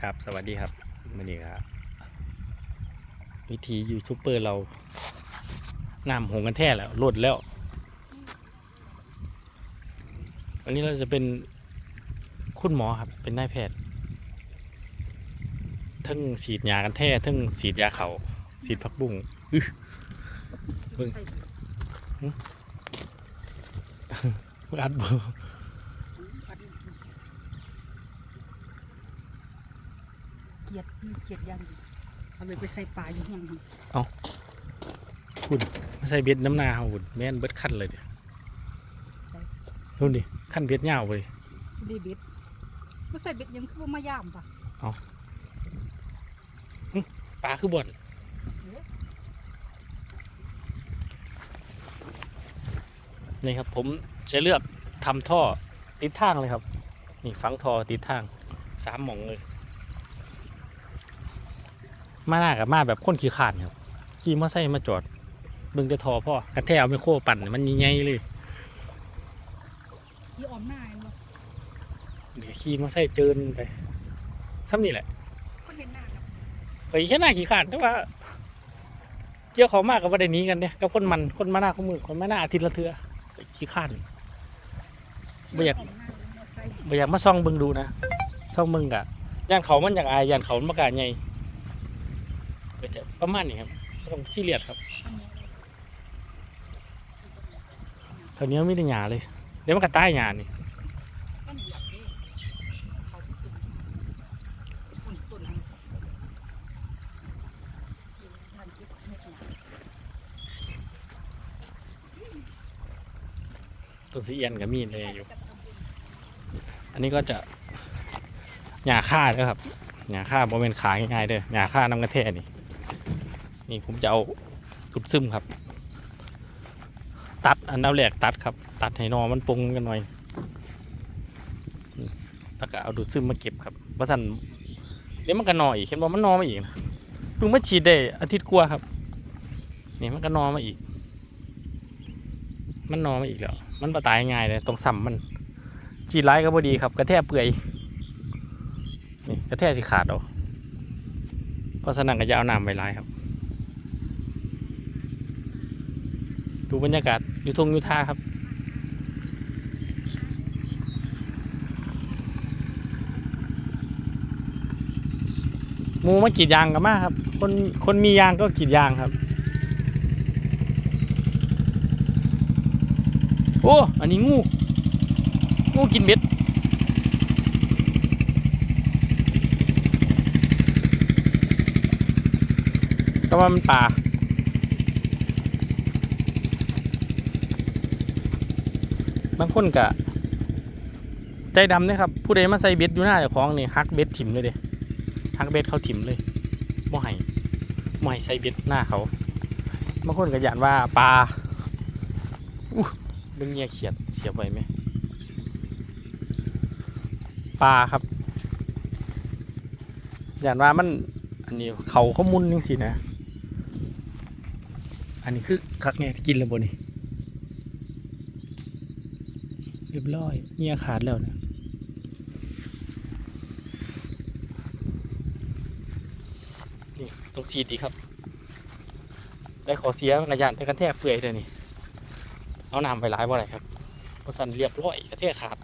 ครับ สวัสดีครับวันนี้ครับวิธียูทูบเบอร์เรานำหงกันแท้แล้วลดแล้ววันนี้เราจะเป็นคุณหมอครับ เป็นนายแพทย์ทั้งฉีดยากันแท้ทั้งฉีดยาเขาฉีดผักบุ้งอื้อเบิ่งหึอัดเบอร์ เขียดมีเขียดยันเอาไปไปใส่ปลาอยู่ห้องหั่นคุณไม่ใช่เบ็ดน้ำนาเขาคุณแม่นเบิดขั้นเลยเดี๋ยวนู่นดิขั้นเบ็ดยาวเลยได้เบ็ดก็ใส่เบ็ดยังคือว่ามายามปะปลาคือบ่อนนี่ครับผมจะเลือกทำท่อติดทางเลยครับ นี่ฝังท่อติดทางสามหม่องเลย มาหน้ากับมาแบบคนขี้ขานครับขี่มอไซค์มาจอดเบิ่งจะทอพ่อกระแทกเอาไมโครปั่นมันใหญ่ๆเลยที่ออมหน้าเห็นบ่เดี๋ยวขี่มอไซค์เจินไปซ้ำนี่แหละคนเห็นหน้าครับไปแค่หน้าขี้ขานแต่ว่าเกี่ยวเขามากกับประเด็นนี้กันเนี่ยกับคนมันคนมาหน้าคนมือคนมาหน้าอาทิตย์ละเทือไปขี้ขานบ่อยากออมหน้าแล้วใส่บ่อยากมาซ่องเบิ่งดูนะซ่องเบิ่งกะย่านเขามันอยากอายย่านเขามันมากาใหญ่ ก็จะประมาณนี้ครับต้องซีเรียสครับอันนี้แถวนี้ไม่ได้หยาเลย เดี๋ยวมันก็ตายหยานี่ก็เหนิต้นเสีเอียนกับมีดเลยอยู่ อันนี้ก็จะหยาฆ่าด้วยครับหยาฆ่าโมเมนขาง่ายๆเด้อหยาฆ่าน้ำกระแทนี่ นี่ผมจะเอาสุดซึมครับ ตัดอันดับแรกตัดครับ ตัดให้นอมันปรุงกันหน่อยแล้วก็เอาดูดซึมมาเก็บครับว่าสันเดี๋ยวมันก็นออีกเห็นว่ามันนอมาอีกนะเพิ่งมาฉีดได้อาทิตย์กว่าครับนี่มันก็นอมาอีก มันนอมาอีกแล้ว มันมาตายง่ายเลยต้องซ้ำมันจีดร้ายก็พอดีครับ กระแทกเปื่อยนี่กระแทกสิขาดเอาเพราะฉะนั้นก็จะเอาน้ำไว้ร้ายครับ ดูบรรยากาศอยู่ทงยูท่าครับหมูมากรีดยางกันมากครับ คนคนมียางก็กรีดยางครับ โอ้ อันนี้งู งูกินเบ็ดก็ว่ามันป่า บางคนกะใจดำเนยครับ ผู้ใดมาใส่เบ็ดอยู่หน้าเจ้าของนี่ฮักเบ็ดถิ่มเลยเด้ฮักเบ็ดเขาถิ่มเลยบ่ให้บ่ให้ใส่เบ็ดหน้าเขาบางคนก็ยานว่าปลาอู้เรื่องเงียเขียดเสียบไว้ไหมปลาครับอย่างว่ามันอันนี้เขาเขามุนยังสินะ อันนี้คือคักไงกินแล้วบนี่ เรียบร้อยเงียขาดแล้วนะนี่ต้องซีดอีกครับ ได้ขอเสียกระยานแต่กันแทกเปื่อยเลยนี่ เอาน้ำไปหลายบ่ไรครับพราะสันเรียบร้อยกระแทกขาด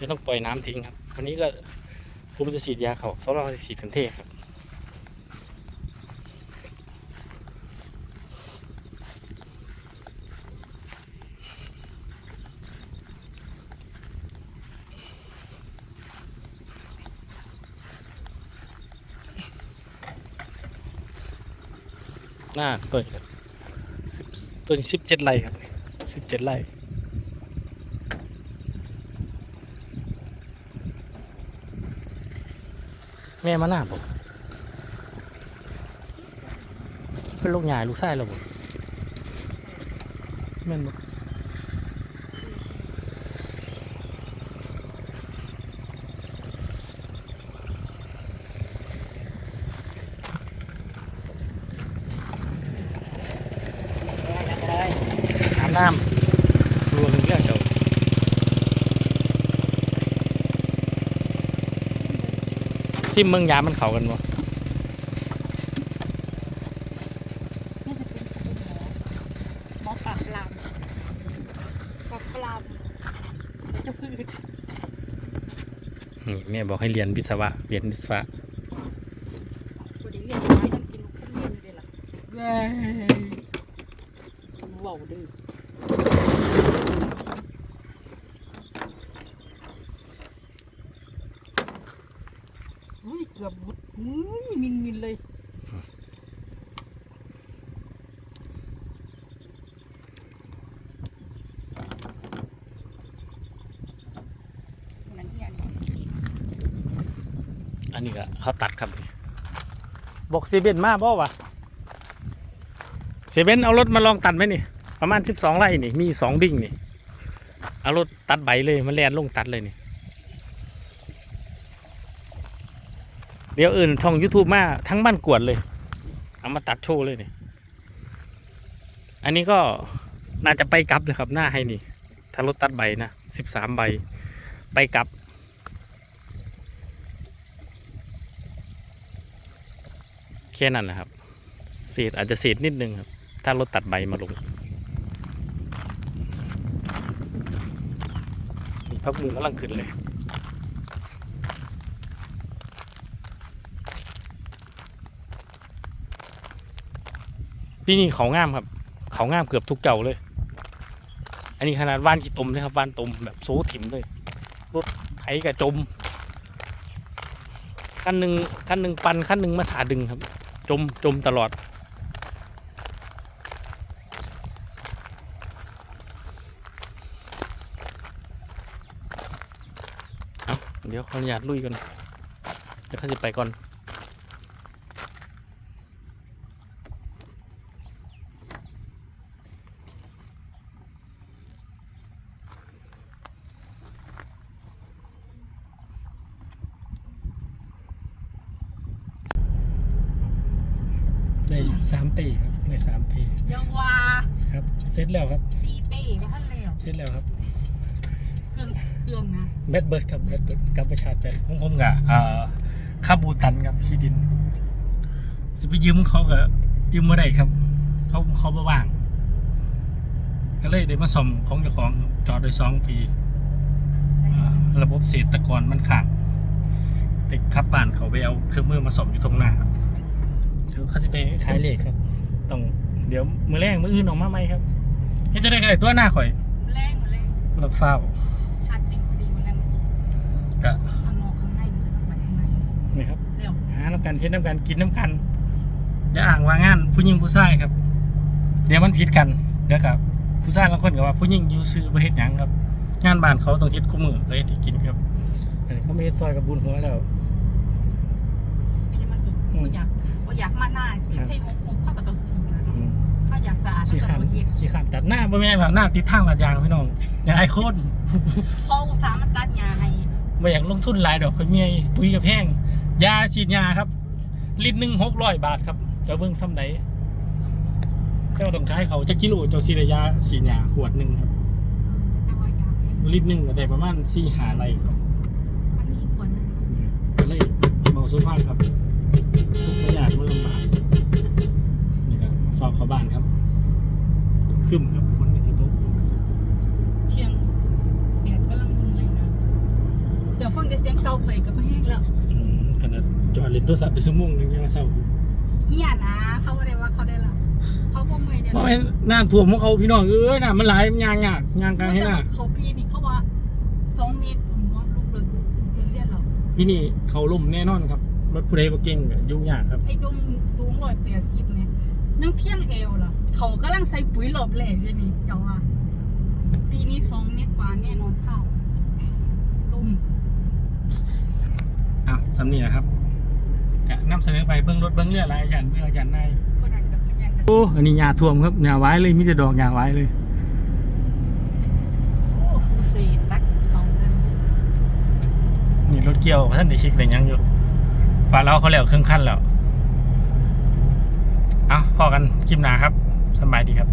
จะต้องปล่อยน้ำทิ้งครับ วันนี้ก็ผมจะฉีดยาเขาสำหรับฉีดกันเทศครับ หน้าตัวนี้สิบตัวนี้สิบเจ็ดไร่ครับสิบเจ็ดไร่แม่มาหน้าผมเป็นลูกใหญ่ลูกไส้เราบ่แม่นบ่น้ำรวมเรื่องเจ้า ซิมเมืองยามันเข้ากันบ่น่าจะเป็นหมอหมอปากปลามปากปลามจะพืชนี่แม่บอกให้เรียนวิศวะเรียนวิศวะกูได้เรียนมายังกินลูกขึ้นเรียนอยู่เลยล่ะทำเว้าดื้ออุ้ยเกือบหมดอุ้ยมินมินเลยนั้นที่อันนี้อันนี้ก็เขาตัดครับ บอกเซเบนมาบ่วะเซเบนเอารถมาลองตัดไหมนี่ ประมาณสิบสองไร่นี่ มีสองดิ่งนี่ เอารถตัดใบเลย มันแลนลงตัดเลยนี่ เดี๋ยวอื่นช่อง YouTube มาทั้งบ้านกวดเลย เอามาตัดโชว์เลยนี่อันนี้ก็น่าจะไปกลับเลยครับ หน้าให้นี่ ถ้ารถตัดใบนะสิบสามใบ ไปกลับ แค่นั้นแหละครับเศษอาจจะเศษนิดนึงครับ ถ้ารถตัดใบมาลงพักมือกำลังขึ้นเลย พี่นี่เขางามครับ เขางามเกือบทุกเจ้าเลย อันนี้ขนาดว่านกี่ตมนะครับว่านตมแบบโซ่ถิ่มเลยรถไถกับจมขั้นหนึ่งขั้นหนึ่งปันขั้นหนึ่งมาถาดึงครับ จมจมตลอด เอาเดี๋ยวขออนุญาตลุยก่อนเดี๋ยวเขาจะไปก่อน ได้สามปีครับได้สามปียังว่าครับเสร็จแล้วครับซีเป้ว่าท่านแล้วเสร็จแล้วครับ เครื่องเครื่องนะแบดเบิร์ดครับแบดเบิร์ดกับประชาชนของผมกับอ่าคาบูตันครับที่ดินจะไปยืมเขากับยืมไม่ได้ครับ เขาเขาไม่ว่างก็เลยได้มาซ่อมของเจ้าของจอดได้สองปีใช่อ่าระบบเศรษฐกรมันขาดเด็กขับบ้านเขาไปเอาเครื่องมือมาซ่อมอยู่ตรงหน้าครับเดี๋ยวเขาจะไปขายเหล็กครับต้องเดี๋ยวมือแรกมืออื่นออกมาไหมครับเฮ้ยจะได้อะไรตัวหน้าข่อยแรงมาแรงลักฟ้าวชาติติดีมาแรงมาชิก็ข้างนอกข้างในเหมือนมันข้างในนี่ครับเร็วหาน้ำกันเช็ดน้ำกันกินน้ำกันอย่าอ่างว่างานผู้หญิงผู้ชายครับ เดี๋ยวมันผิดกันเดี๋ยวกับผู้ชายบางคนก็ว่าผู้หญิงอยู่ซื้อประเฮ็ดหยังครับ งานบ้านเขาต้องเฮ็ดคู่มือเลยที่กินครับอันนี้เขาไม่เฮ็ดซอยกับบุญหัวแล้วไม่ใช่มันคือว่าอยาก ว่าอยากมาหน้าจิตให้งงๆเข้ากับตัวสีนะอืมถ้าอยากสะอาดขี้ก็ขันตัวเฮ็ดขี้ขันตัดหน้าบ่แม่นว่าหน้าติดทางลาดยางพี่น้องอย่าไอ้โคตรพออุตสาห์มาตัดหญ้าให้บ่อยากลงทุนหลายดอกเขาเมียปุ๋ยกับแพงยาฉีดยาครับลิตรหนึ่งหกร้อยบาทครับเจ้าเบิ่งซ้ำไหนเจ้าต้องขายเขาจะกิโลเจ้าซีระยาฉีดยาขวดหนึ่งครับแต่ว่าอยากให้ลิตรหนึ่งก็ได้ประมาณสี่หาไรครับมันมีขวดหนึงก็เลยเมาสุภาพครับ ทุกประหยัดมันลำบากนี่ครับฝากเขาบ้านครับ ขึ้นครับฝนไม่สิตกเที่ยงแดดกำลังเหนื่อยนะเดี๋ยวฟังแต่เสียงเซาเพลกับพะแห้งแล้วอืมขนาดจอดเล่นโทรศัพท์ไปชั่วโมงหนึงยังมาเศร้าอยู่เฮียนะ เขาบ่ได้ว่าเขาได้ละเขาบ่เมื่อยเดี๋ยวเพราะไอ้น้ำท่วมของเขาพี่น้องเอ้ยน้ำมันไหลมันยางยากยางกลางให้แต่หน้าว่าเขาปีนี่เขาว่าสองเมตรผมว่าลูกเลิกเลิกเรียนเรา พี่นี่เขาล่มแน่นอนครับ รถผู้ใดบ่เก่งก็ยุ่งยากครับ ไอ้ดมสูงร้อยแปดสิบเนี่ยนั่งเพียงเอวล่ะ เขากำลังใส่ปุ๋ยหลบแหลกเลยนี่เจ้าว่าปีนี้สองเมตรกว่าแน่นอนเท่าลมอ้าวสำนีนะครับจะนำเสนอไปเบิ้งรถเบิ้งเรืออะไรอาจารย์เบื่ออาจารย์นายพอดันกับพยันกันโอ้อันนี้ยาท่วมครับยาไว้เลยมีแต่ดอกยาไว้เลย โอ้ดูสิตักเขากันนี่รถเกี่ยวท่านได้เช็คได้หยังอยู่ ฟ้าเราเขาแล้วเครื่องขั้นแล้ว เอาพอกันคลิปหนาครับสบายดีครับ